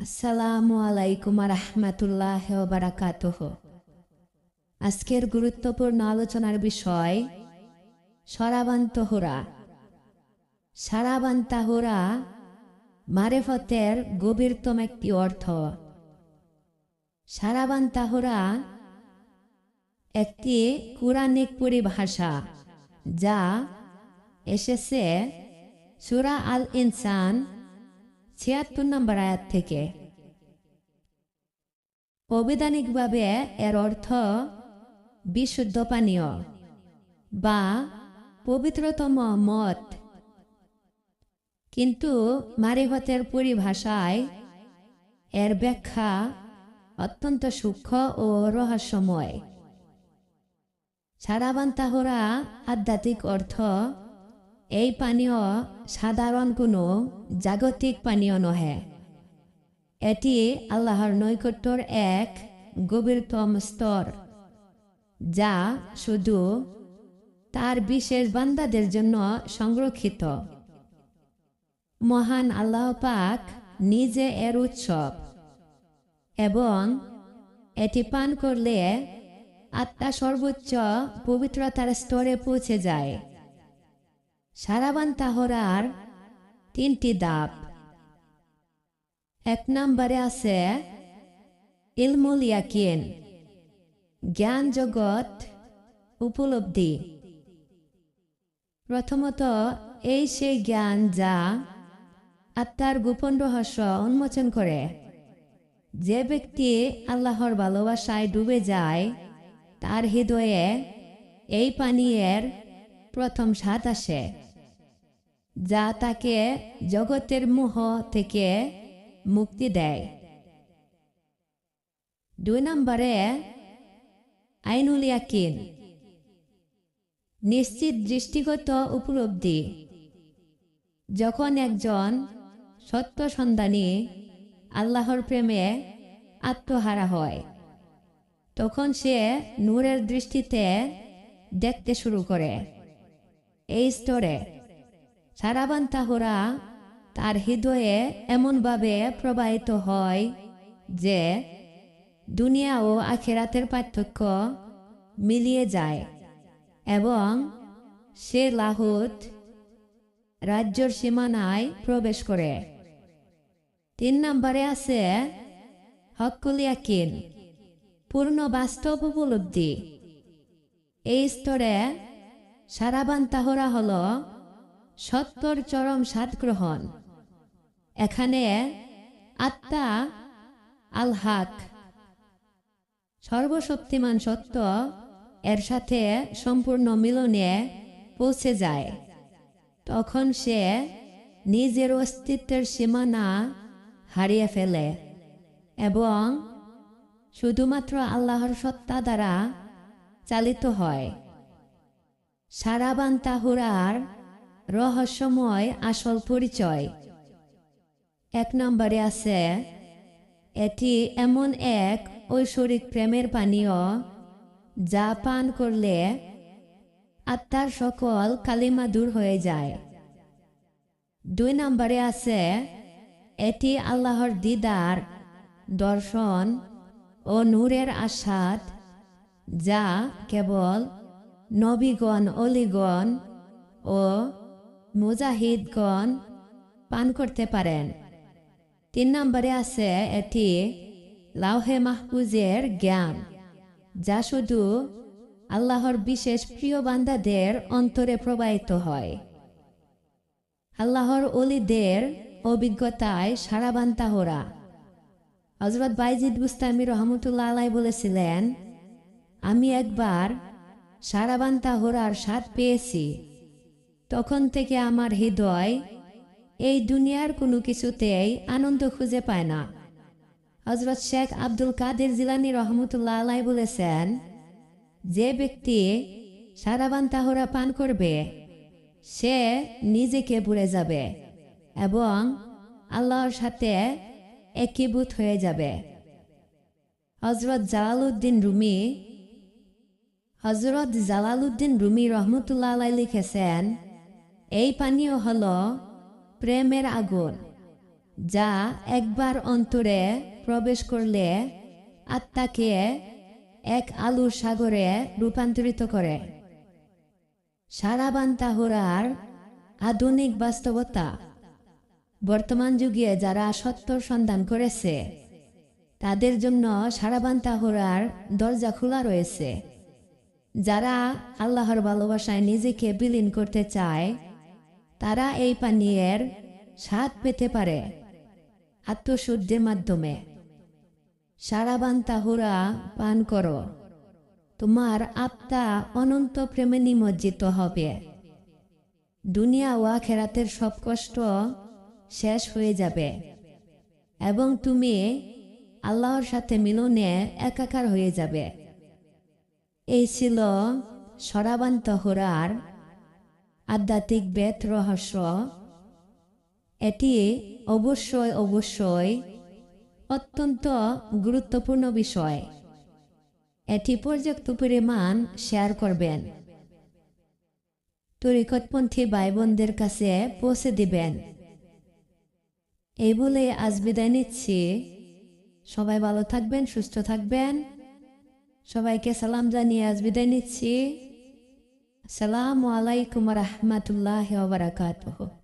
আসসালামু আলাইকুম রহমতুল্লাহ বারাকাতুহ আজকের গুরুত্বপূর্ণ আলোচনার বিষয় সরাবান্তহরা সারাবান্তাহরা মারেফতের গভীরতম একটি অর্থ। সারাবান্তাহরা একটি কুরানিক পরিভাষা যা এসেছে সুরা আল ইনসান ছিয়াত্তর নম্বর আয়াত থেকে। অবিধানিকভাবে এর অর্থ বিশুদ্ধ পানীয় বা পবিত্রতম মত কিন্তু মারিফতের পরিভাষায় এর ব্যাখ্যা অত্যন্ত সূক্ষ্ম ও রহস্যময়। সারাবান্তাহরা আধ্যাত্মিক অর্থ এই পানীয় সাধারণ কোনো জাগতিক পানীয় নহে। এটি আল্লাহর নৈকট্যর এক গভীরতম স্তর যা শুধু তার বিশেষ বান্দাদের জন্য সংরক্ষিত মহান আল্লাহ পাক নিজে এর উৎসব এবং এটি পান করলে আত্মা সর্বোচ্চ পবিত্রতার স্তরে পৌঁছে যায়। সারাবান তাহরার তিনটি দাপ এক নম্বরে আছে, ইলমুল ইয়াকিন, জ্ঞান জগৎ উপলব্ধি। প্রথমত, এই সেই জ্ঞান যা আত্মার গোপন রহস্য উন্মোচন করে। যে ব্যক্তি আল্লাহর ভালোবাসায় ডুবে যায়, তার হৃদয়ে এই পানীয়ের প্রথম স্বাদ আসে। যা তাকে জগতের মোহ থেকে মুক্তি দেয়। দুই নম্বরে আইনুল ইয়াকিন। নিশ্চিত দৃষ্টিগত উপলব্ধি। যখন একজন সত্য সন্ধানী আল্লাহর প্রেমে আত্মহারা হয়, তখন সে নূরের দৃষ্টিতে দেখতে শুরু করে। এই স্তরে সারাবান তাহরা তার হৃদয়ে এমনভাবে প্রবাহিত হয় যে দুনিয়া ও আখেরাতের পার্থক্য মিলিয়ে যায় এবং সে লাহুত রাজ্যর সীমানায় প্রবেশ করে তিন নম্বরে আছে হকুলিয়াকিন পূর্ণ বাস্তব উপলব্ধি। এই স্তরে সারাবান তাহরা হল সত্যর চরম স্বাদ গ্রহণ এখানে আত্মা আল হাক সর্বশক্তিমান সত্য, এর সাথে সম্পূর্ণ মিলনে পৌঁছে যায়। তখন সে নিজের অস্তিত্বের সীমানা হারিয়ে ফেলে এবং শুধুমাত্র আল্লাহর সত্তা দ্বারা চালিত হয়। সারাবান তাহুরার রহস্যময় আসল পরিচয়। এক নম্বরে আছে, এটি এমন এক ঐশ্বরিক প্রেমের পানীয় যা পান করলে আত্মার সকল কালিমা দূর হয়ে যায়। দুই নম্বরে আছে, এটি আল্লাহর দিদার, দর্শন ও নূরের আস্বাদ যা কেবল নবীগণ, অলিগণ ও মুজাহিদগণ পান করতে পারেন। তিন নম্বরে আছে এটি লাউহে মাহফুজের জ্ঞান, যা শুধু আল্লাহর বিশেষ প্রিয় বান্দাদের অন্তরে প্রবাহিত হয়। আল্লাহর অলিদের অভিজ্ঞতায় সারাবান্তাহরা হজরত বাইজিদ বুস্তামি রহমতুল্লাহ আলাই বলেছিলেন, আমি একবার সারাবান্তাহরার স্বাদ পেয়েছি। তখন থেকে আমার হৃদয় এই দুনিয়ার কোনো কিছুতেই আনন্দ খুঁজে পায় না। হজরত শেখ আব্দুল কাদের জিলানি রহমতুল্লাহ আলাই বলেছেন, যে ব্যক্তি সারাবান তাহরা পান করবে, সে নিজেকে ভুলে যাবে এবং আল্লাহর সাথে একীভূত হয়ে যাবে। হজরত জালালউদ্দিন রুমি হজরত জালালউদ্দিন রুমি রহমতুল্লাহ লিখেছেন, এই পানীয় হল প্রেমের আগুন, যা একবার অন্তরে প্রবেশ করলে আত্মাকে এক আলুর সাগরে রূপান্তরিত করে। সারাবান তাহুরার আধুনিক বাস্তবতা। বর্তমান যুগে যারা সত্যর সন্ধান করেছে, তাদের জন্য সারাবান তাহুরার দরজা খোলা রয়েছে। যারা আল্লাহর ভালোবাসায় নিজেকে বিলীন করতে চায়, তারা এই পানীয়ের স্বাদ পেতে পারে আত্মশুদ্ধির মাধ্যমে। সারাবান তাহুরা পান করো। তোমার আত্মা অনন্ত প্রেমে নিমজ্জিত হবে। দুনিয়া ও খেরাতের সব কষ্ট শেষ হয়ে যাবে। এবং তুমি আল্লাহর সাথে মিলনে একাকার হয়ে যাবে। এই ছিল সরাবান তহরার আধ্যাত্মিক বেদ রহস্য। এটি অবশ্যই অবশ্যই অত্যন্ত গুরুত্বপূর্ণ বিষয়। এটি পর্যাপ্ত পরিমাণ শেয়ার করবেন। তরিকতপন্থী ভাই বোনদের কাছে পৌঁছে দিবেন। এই বলে আজ বিদায় নিচ্ছি। সবাই ভালো থাকবেন, সুস্থ থাকবেন। সবাইকে সালাম জানিয়ে আজ বিদায় নিচ্ছি। সালামু আলাইকুম রহমতুল্লাহ বারাকাতুহ।